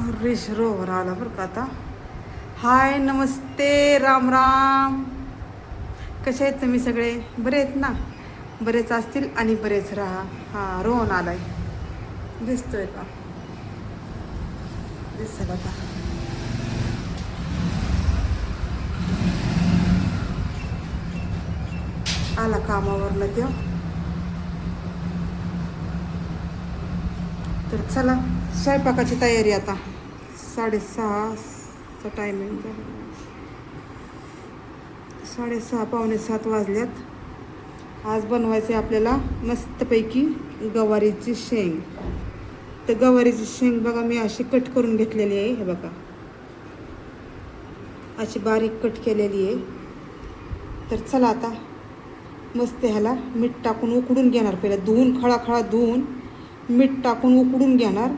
Harish rover आला बरं का आता. हाय नमस्ते राम राम. कसे आहेत तुम्ही सगळे? बरे आहेत ना? बरेच असतील आणि बरेच राहा. हां रोहन आलाय. दिसतोय का? दिसेल आता आला कामावरनं तेव्हा तर चला स्वयंपाकाची तयारी आता. साडेसहाचा टायमिंग झाला साडेसहा पावणे सात वाजल्यात. आज बनवायचे आपल्याला मस्तपैकी गवारीची शेंग. तर गवारीची शेंग बघा मी अशी कट करून घेतलेली आहे. हे बघा. अशी बारीक कट केलेली आहे. तर चला आता मस्त ह्याला मीठ टाकून उकडून घेणार. पहिला धुवून खळाखळा धुवून मीठ टाकून उकडून घेणार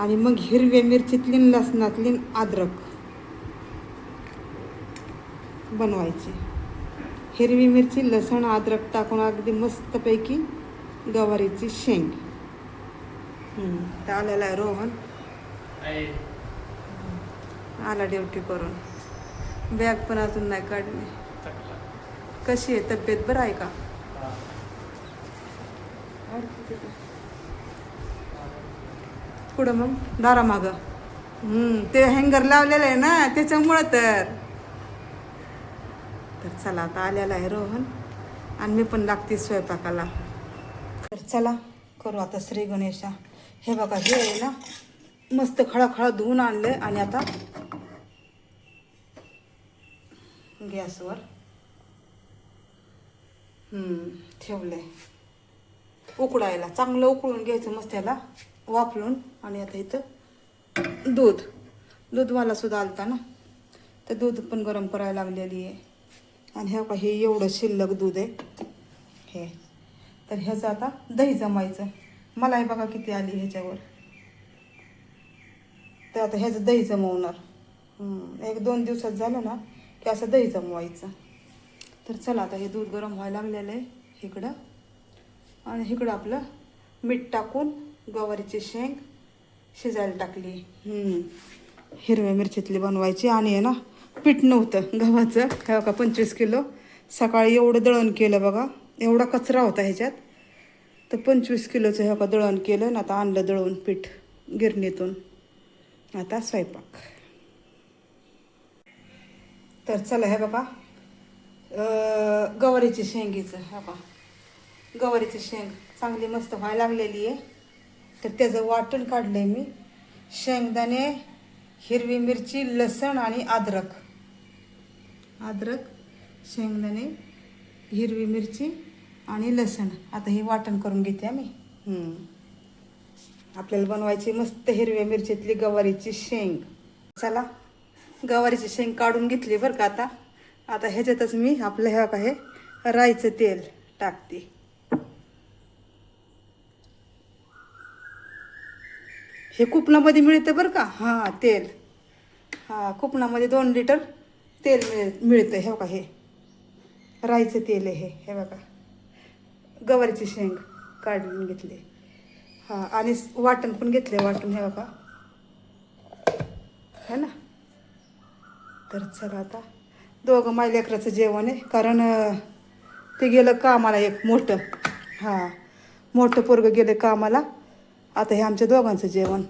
आणि मग हिरव्या मिरचीतली लसणातली अद्रक बनवायची. हिरवी मिरची लसण अद्रक टाकून अगदी मस्तपैकी गवारीची शेंग. आलेला आहे रोहन. आला ड्युटी करून. बॅग पण अजून नाही काढली. कशी आहे? तब्येत बरं आहे का? पुढं मग? दारामाग ते हँगर लावलेलं आहे ना त्याच्यामुळं तर. तर चला आता आलेला आहे रोहन. आणि मी पण लागते स्वयंपाकाला. तर चला करू आता श्री गणेशा. हे बघा हे आहे ना मस्त खळाखळा धुवून आणलंय. आणि आता गॅसवर ठेवलं ठेवलंय. उकडायला चांगलं उकळून घ्यायचं मस्त त्याला वापरून आणि आता इथं दूध. दूधवाला सुद्धा आलता ना तर दूध पण गरम करायला लागलेली आहे. आणि ह्या का हे एवढं शिल्लक दूध आहे. हे. तर ह्याचं आता दही जमायचं. मलाही बघा किती आली ह्याच्यावर. तर आता ह्याचं दही जमवणार. एक दोन दिवसात झालं ना की असं दही जमवायचं. तर चला आता हे दूध गरम व्हायला लागलेलं आहे इकडं. आणि इकडं आपलं मीठ टाकून गवारीची शेंग शिजायला टाकली. हिरव्या मिरचीतली बनवायची आणि आहे ना पीठ नव्हतं गव्हाचं. काय का पंचवीस किलो. सकाळी एवढं दळण केलं बघा एवढा कचरा होता ह्याच्यात. तर पंचवीस किलोचं ह्या का दळण केलं आणि आता आणलं दळून पीठ गिरणीतून. आता स्वयंपाक. तर चला हे बघा गवारीचे गवारीची शेंगीचं हे बघा. गवारीची शेंग चांगली मस्त व्हायला लागलेली आहे. तर त्याचं वाटण काढलं आहे मी. शेंगदाणे हिरवी मिरची लसण आणि अद्रक. अद्रक शेंगदाणे हिरवी मिरची आणि लसण. आता हे वाटण करून घेते आम्ही. आपल्याला बनवायची मस्त हिरव्या मिरचीतली गवारीची शेंग. चला गवारीची शेंग काढून घेतली बरं का आता. आता ह्याच्यातच मी आपलं ह्या काय राईचं तेल टाकते. हे कुपनामध्ये मिळतं बरं का? हां तेल. हां कुपनामध्ये दोन लिटर तेल मिळ मिळतं. हे बघा हे. राईचं तेल आहे हे. हे बघा. गवारीची शेंग काढून घेतली. हां आणि वाटण पण घेतले वाटण हे बघा. है ना? तर चला आता. दोघं माय लेकराचं जेवण आहे. कारण ते गेलं कामाला एक मोठं. हां मोठं पोरगं गेलं कामाला. आता हे आमच्या दोघांचं जेवण.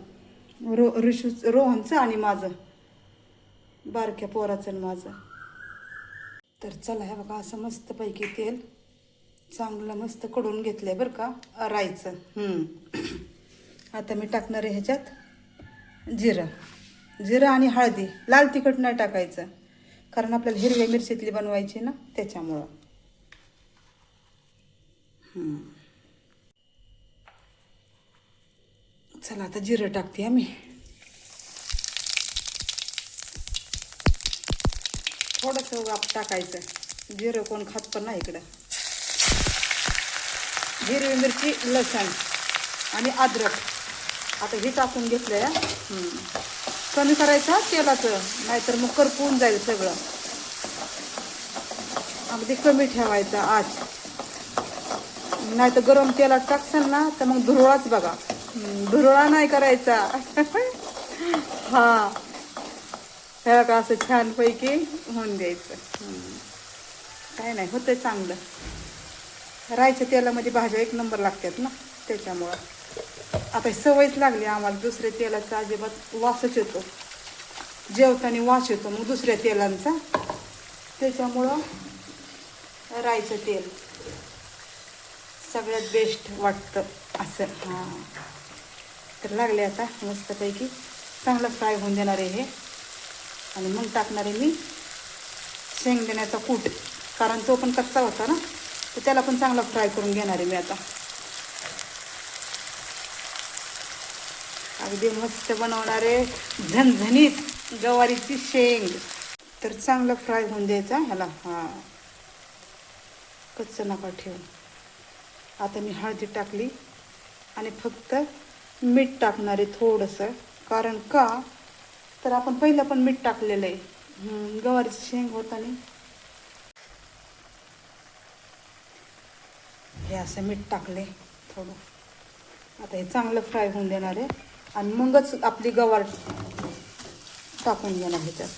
रो ऋषू रोहनचं आणि माझं. बारक्या पोराचं आणि माझं. तर चला हे बघा असं मस्तपैकी तेल चांगलं मस्त कडून घेतलंय बरं का रायचं आता मी टाकणार आहे ह्याच्यात जिरं. जिरं आणि हळदी. लाल तिखट नाही टाकायचं. कारण आपल्याला हिरव्या मिरचीतली बनवायची ना त्याच्यामुळं. चला आता जिरं टाकते आम्ही. थोडंसं वाप टाकायचं. जिरं कोण खात पण नाही इकडं. हिरवी मिरची लसण आणि अद्रक. आता हे टाकून घेतलं आहे कमी करायचं तेलाचं नाहीतर मग करपून जाईल सगळं. अगदी कमी ठेवायचं आज. नाही तर गरम तेलात टाकसाल ना तर मग धुरळाच बघा. धुरळा नाही करायचा. हा. त्याला का असं छानपैकी होऊन द्यायचं. काय नाही होतं चांगलं. रायच्या तेलामध्ये भाज्या एक नंबर लागतात ना त्याच्यामुळं. आता ही सवयच लागली आम्हाला दुसऱ्या तेलाचा अजिबात वासच येतो. जेवताना वास येतो मग दुसऱ्या तेलांचा. त्याच्यामुळं रायचं तेल. सगळ्यात बेस्ट वाटतं असं. हां. तर लागले आता मस्तपैकी. चांगलं फ्राय होऊन देणार आहे हे. आणि मग टाकणार आहे मी शेंगदाण्याचा कूट. कारण तो पण कच्चा होता ना. तर त्याला पण चांगला फ्राय करून घेणार आहे मी आता. अगदी मस्त बनवणार आहे झणझणीत गवारीची शेंग. तर चांगलं फ्राय होऊन द्यायचा ह्याला. हां. कच्चं नका ठेवून आता मी हळदी टाकली. आणि फक्त मीठ टाकणार आहे थोडंसं. कारण का? तर आपण पहिलं पण मीठ टाकलेलं आहे. हम्म, गवारीची शेंग होताना हे असं मीठ टाकले थोडं. आता हे चांगलं फ्राय होऊन देणार आहे. आणि मगच आपली गवार टाकून देणार ह्याच्यात.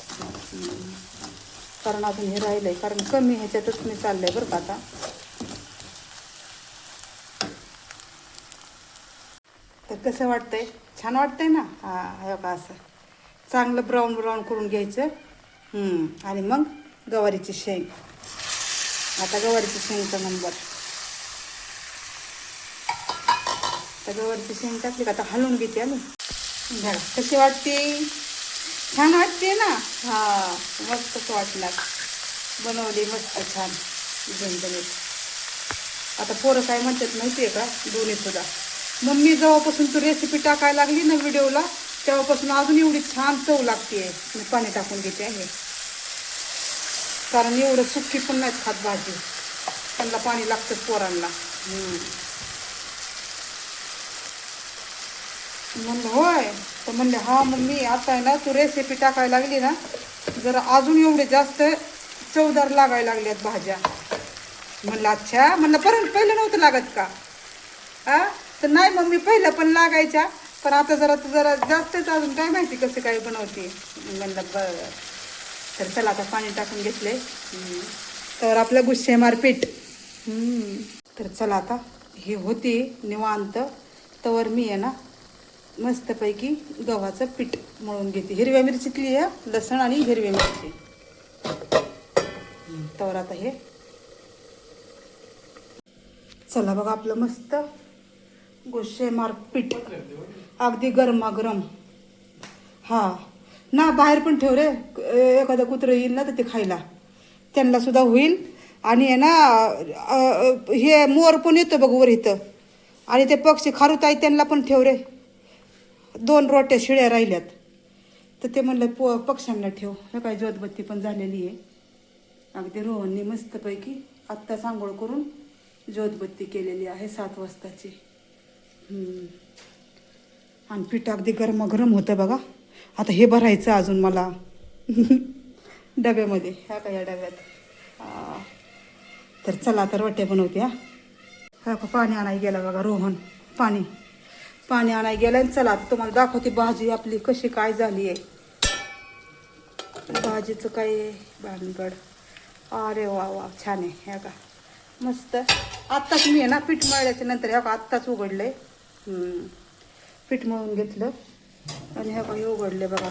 कारण अजून हे राहिलं आहे कारण कमी ह्याच्यातच मी चाललं आहे बरं का आता. कसं वाटतंय? छान वाटतंय ना? हा बा असं. चांगलं ब्राऊन ब्राऊन करून घ्यायचं. आणि मग गवारीची शेंग. आता गवारीची शेंगचा नंबर. आता गवारीची शेंग टाकली का? आता हलवून घेते आम्ही बघा कशी वाटते? छान वाटते ना? हा मस्तच वाटला बनवली मस्त छान. झणझणीत आता पोरं काय म्हणतात माहिती आहे का? दोन्ही सुद्धा. मम्मी जेव्हापासून तू रेसिपी टाकायला लागली ना व्हिडिओला तेव्हापासून अजून एवढी छान चव लागते मी पाणी टाकून घेते आहे. कारण एवढं सुकी पण नाहीत खात भाजी. त्यांना पाणी लागतं पोरांना. म्हणलं होय. तर म्हणले हा मम्मी आता आहे ना तू रेसिपी टाकायला लागली ना जरा अजून एवढे जास्त चवदार लागायला लागल्यात भाज्या. म्हणलं अच्छा. म्हणलं परत पहिलं नव्हतं लागत का? हा तर नाही मम्मी पहिलं पण लागायच्या. पण आता जरा जरा जास्तच अजून. काय माहिती कसं काय बनवते. म्हणलं बरं तर चला आता पाणी टाकून घेतले तर आपलं गुस्से मारपीट तर चला आता. हे होते निवांत. तवर मी आहे ना मस्तपैकी गव्हाचं पीठ मळून घेते. हिरव्या मिरचीतली आहे लसण आणि हिरवी मिरची. हम्म, तवर आता हे. चला बघा आपलं मस्त. गुस्से मार अगदी गरमागरम. हा. ना बाहेर पण ठेव रे. एखादं कुत्रं येईल ना तर ते खायला. त्यांना सुद्धा होईल. आणि आहे ना हे मोर पण येतो बघ वर इथं. आणि ते पक्षी खारुताई त्यांना पण ठेव रे. दोन रोट्या शिळ्या राहिल्यात. तर ते म्हणलं प पक्ष्यांना ठेव. हे काय ज्योतबत्ती पण झालेली आहे. अगदी रोहनने मस्तपैकी आत्ता सांगोळ करून ज्योतबत्ती केलेली आहे सात वाजताची. आणि पीठ अगदी गरमागरम होतं बघा. आता हे भरायचं अजून मला. डब्यामध्ये. ह्या का या डब्यात? तर चला तर रोट्या बनवते हा. हा का पाणी आणाय गेला बघा रोहन. पाणी. पाणी आणाय गेलं आणि चला आता तुम्हाला दाखवते भाजी आपली कशी काय झाली आहे. भाजीचं काय आहे? भानगड. अरे वा वा छान आहे. ह्या का. मस्त. आत्ताच मी आहे ना पीठ मळल्याच्या नंतर ह्या का आत्ताच उघडलं आहे पीठ मळून घेतलं आणि ह्या काही उघडले बघा.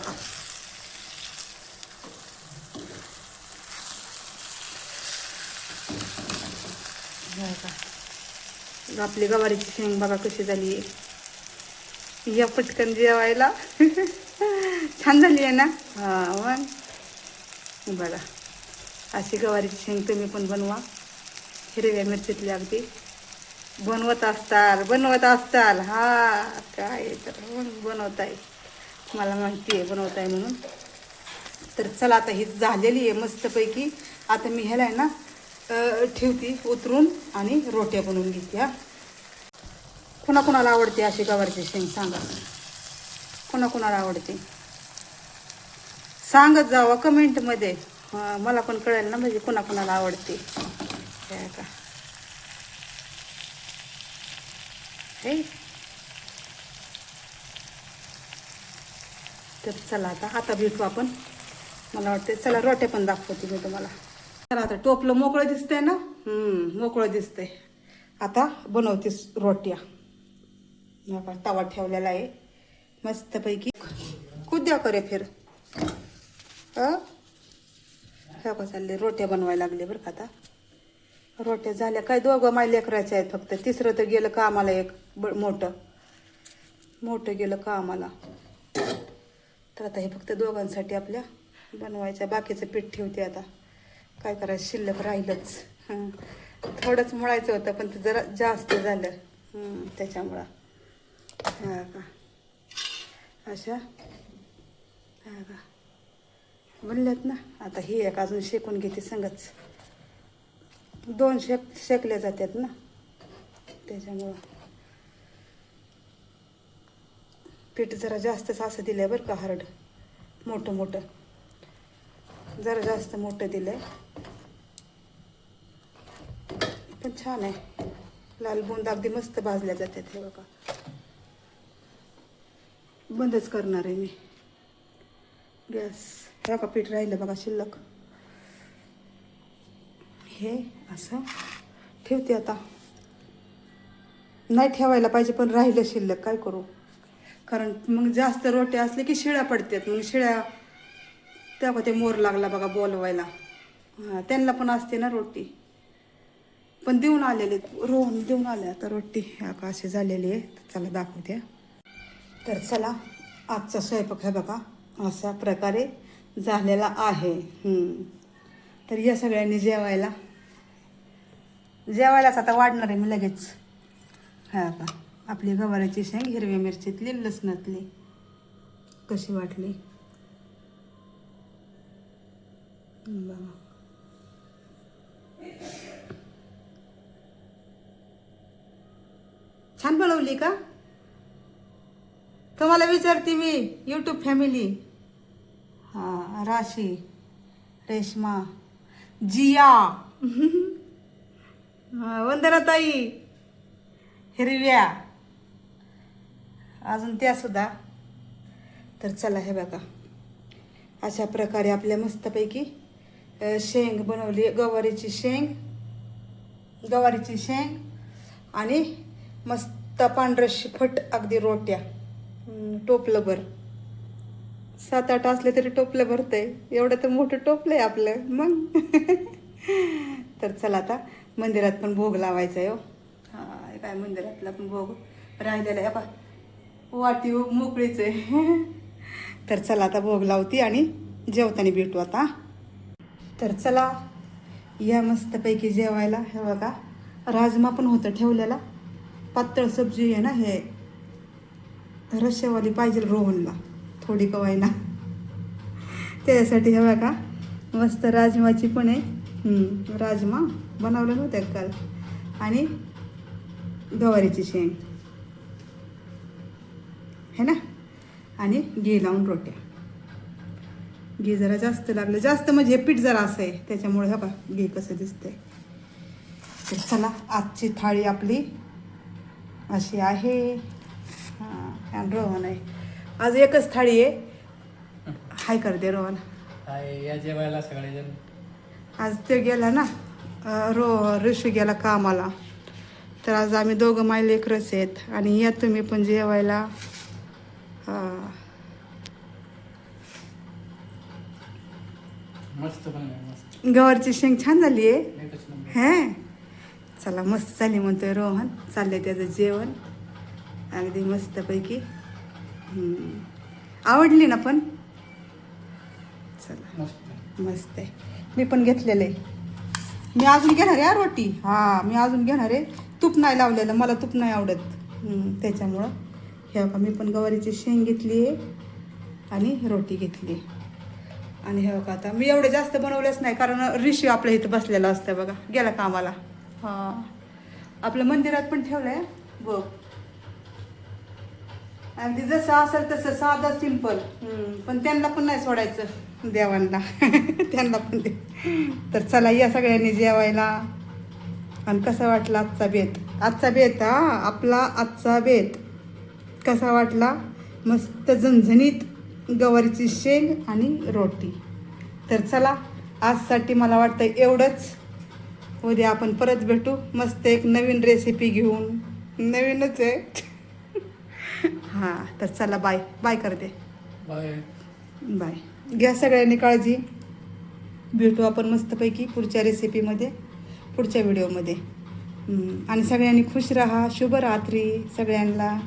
का आपली गवारीची शेंग बघा कशी झाली. आहे या पटकन जेवायला. छान झाली आहे ना? हां बघा. अशी गवारीची शेंग तुम्ही पण बनवा. हिरव्या मिरचीतली अगदी. बनवत असताल बनवत असताल. हा काय तर बनवत बनवताय? मला माहिती आहे बनवताय म्हणून. तर चला आता ही झालेली आहे मस्तपैकी. आता मी ह्याला आहे ना ठेवती ठेवते उतरून आणि रोट्या बनवून घेते हा. कुणाकुणाला आवडते अशी गवारची शेंग सांगा. कुणाकुणाला आवडते? सांगत जावा कमेंटमध्ये. मला पण कळेल ना म्हणजे कुणाकुणाला आवडते. का हे तर चला आता आता भेटू आपण. मला वाटते चला रोट्या पण दाखवते मी तुम्हाला. चला आता टोपलं मोकळं दिसतंय ना? मोकळं दिसतंय. आता बनवते रोट्या. तवा ठेवलेला आहे. मस्तपैकी. कुद्या करे फिर. अं? हे का चालले रोट्या बनवायला लागले बरं का आता. रोट्या झाल्या. काय दोघं माझ्या लेकरायचे आहेत फक्त. तिसरं तर गेलं कामाला एक ब मोठं. मोठं गेलं का आम्हाला तर आता हे फक्त दोघांसाठी आपल्या बनवायचं बाकीचं पीठ ठेवते आता. काय करायचं? शिल्लक राहिलंच. थोडंच मळायचं होतं पण ते जरा जास्त झालं. त्याच्यामुळं. हां का? अशा. हां का? बनल्यात ना. आता ही एक अजून शिकून घेते संगच. दोन शेक शेकल्या जातात ना. त्याच्यामुळं. पीठ जरा जास्तच असं दिलंय बरं का हार्ड. मोठं मोठं. जरा जास्त मोठं दिलंय. पण छान आहे. लाल बुंद अगदी मस्त भाजल्या जातात हे बघा. बंदच करणार आहे मी. गॅस. हे का पीठ राहिलं बघा शिल्लक. हे असं. ठेवते आता. नाही ठेवायला पाहिजे पण राहिलं शिल्लक काय करू? कारण मग जास्त रोटे असले की शिळ्या पडतात. मग शिळ्या तेव्हा ते मोर लागला बघा बोलवायला. हां त्यांना पण असते ना रोटी. पण देऊन आलेले रोहन देऊन आले आता रोटी. ह्या अशी झालेली आहे. तर चला दाखवते. तर चला आजचा स्वयंपाक आहे बघा अशा प्रकारे झालेला आहे. तर या सगळ्यांनी जेवायला. जेवायलाच आता वाढणार आहे मी लगेच. हा का आपली गवाराची शेंग हिरव्या मिरचीतली लसणातली. कशी वाटली? बाबा छान बनवली का? तुम्हाला विचारते मी यूट्यूब फॅमिली हां राशी रेश्मा जिया. वंदनाताई हिरव्या. अजून त्या सुद्धा. तर चला हे बघा. अशा प्रकारे आपल्या मस्तपैकी शेंग बनवली गवारीची शेंग गवारीची शेंग आणि मस्त पांढरं फट अगदी रोट्या. टोपलं भर सात आठ असले तरी टोपलं भरतंय. एवढं तर मोठं टोपलं आहे आपलं. मग. तर चला आता. मंदिरात पण भोग लावायचा आहे हो. हा काय मंदिरातला पण भोग राहिलेला आहे बा वाटी मोकळीच आहे तर चला आता भोग लावती आणि जेवताना भेटू आता. तर चला या मस्तपैकी जेवायला. हे बघा राजमा पण होतं ठेवलेला. पातळ सब्जी आहे ना हे. रश्यावाली पाहिजे रोहनला. थोडी कवायना त्याच्यासाठी हे बघा मस्त राजमाची पण आहे. राजमा. बनवलं नव्हतं काल. आणि गवारीची शेंग. है ना? आणि घी लावून रोट्या. घी जरा जास्त लागलं. जास्त म्हणजे हे पीठ जरा असं आहे. त्याच्यामुळे हे बघा घी कसं दिसतंय. तर चला आजची थाळी आपली अशी आहे. हां रोहन आहे. आज एकच थाळी आहे. हाय करते रोहन. आहे या जेवायला सगळेजण. आज ते गेला ना. रो ऋषी गेला कामाला. तर आज आम्ही दोघं माय लेकरच आहेत आणि या तुम्ही पण जेवायला गवारची शेंग छान झाली आहे? हे? चला मस्त झाली म्हणतोय रोहन. चाललंय त्याचं जेवण. अगदी मस्तपैकी. आवडली ना पण? चला. मस्त. मस्त आहे. मी पण घेतलेलं आहे. मी अजून घेणार आहे रोटी. हां मी अजून घेणार आहे. तूप नाही लावलेलं मला तूप नाही आवडत. त्याच्यामुळं. हे बघा मी पण गवारीची शेंग घेतली आहे आणि रोटी घेतली आणि हे बघा आता मी एवढे जास्त बनवलेच नाही कारण ऋषी आपल्या इथं बसलेला असतं बघा. गेला कामाला. हां. आपलं मंदिरात पण ठेवलं आहे बघ. अगदी जसं असेल तसं साधं सिंपल पण त्यांना पण नाही सोडायचं. देवांना. त्यांना पण दे. तर चला या सगळ्यांनी जेवायला. आणि कसा वाटला आजचा बेत? आजचा बेत हा आपला आजचा बेत. कसा वाटला? मस्त झणझणीत गवारीची शेंग आणि रोटी. तर चला आजसाठी मला वाटतं एवढंच. उद्या आपण परत भेटू. मस्त एक नवीन रेसिपी घेऊन. नवीनच आहे. हां तर चला बाय बाय करते. बाय बाय घ्या सगळ्यांनी काळजी. भेटू आपण मस्तपैकी पुढच्या रेसिपीमध्ये पुढच्या व्हिडिओमध्ये आणि सगळ्यांनी खुश राहा. शुभरात्री सगळ्यांना.